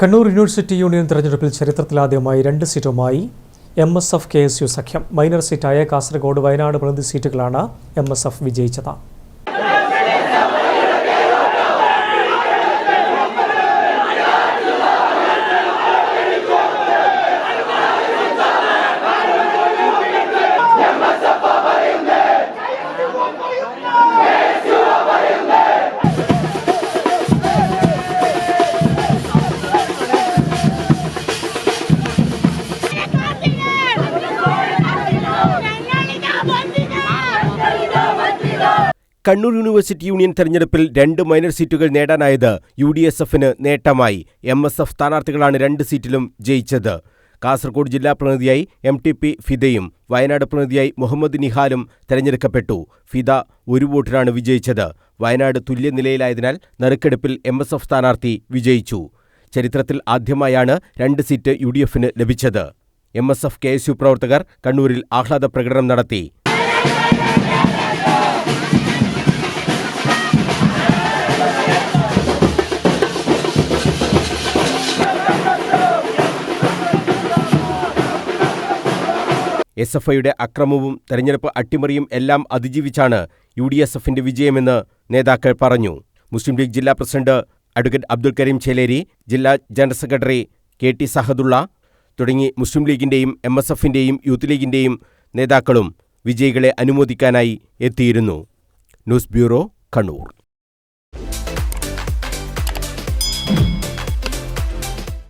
Kannur university union തെരഞ്ഞെടുപ്പിൽ ചരിത്രത്തിലാദ്യമായി രണ്ട് സീറ്റുമായി M S F K S U സഖ്യം. മൈനർ സീറ്റായ കാസർഗോഡ് വയനാട് പ്രതിനിധി സീറ്റുകളാണ് എം എസ് എഫ് വിജയിച്ചത്. കണ്ണൂർ യൂണിവേഴ്സിറ്റി യൂണിയൻ തെരഞ്ഞെടുപ്പിൽ രണ്ട് മൈനർ സീറ്റുകൾ നേടാനായത് യു ഡി എസ് എഫിന് നേട്ടമായി. എം എസ് എഫ് സ്ഥാനാർത്ഥികളാണ് രണ്ട് സീറ്റിലും ജയിച്ചത്. കാസർഗോഡ് ജില്ലാ പ്രതിനിധിയായി എം ടി പി ഫിദയും വയനാട് പ്രതിനിധിയായി മുഹമ്മദ് നിഹാലും തെരഞ്ഞെടുക്കപ്പെട്ടു. ഫിദ ഒരു വോട്ടിനാണ് വിജയിച്ചത്. വയനാട് തുല്യനിലയിലായതിനാൽ നറുക്കെടുപ്പിൽ എം എസ് എഫ് സ്ഥാനാർത്ഥി വിജയിച്ചു. ചരിത്രത്തിൽ ആദ്യമായാണ് രണ്ട് സീറ്റ് യു ഡി എഫിന് ലഭിച്ചത്. M S F K S U പ്രവർത്തകർ കണ്ണൂരിൽ ആഹ്ലാദ പ്രകടനം നടത്തി. എസ് എഫ് ഐയുടെ അക്രമവും തെരഞ്ഞെടുപ്പ് അട്ടിമറിയും എല്ലാം അതിജീവിച്ചാണ് യു ഡി എസ് എഫിന്റെ വിജയമെന്ന് നേതാക്കൾ പറഞ്ഞു. മുസ്ലിം ലീഗ് ജില്ലാ പ്രസിഡന്റ് അഡ്വക്കേറ്റ് അബ്ദുൽ കരീം ചേലേരി ജില്ലാ general secretary K T Sahadulla തുടങ്ങി മുസ്ലിം ലീഗിന്റെയും എം എസ് എഫിന്റെയും യൂത്ത് ലീഗിന്റെയും നേതാക്കളും വിജയികളെ അനുമോദിക്കാനായി എത്തിയിരുന്നു. News bureau Kannur.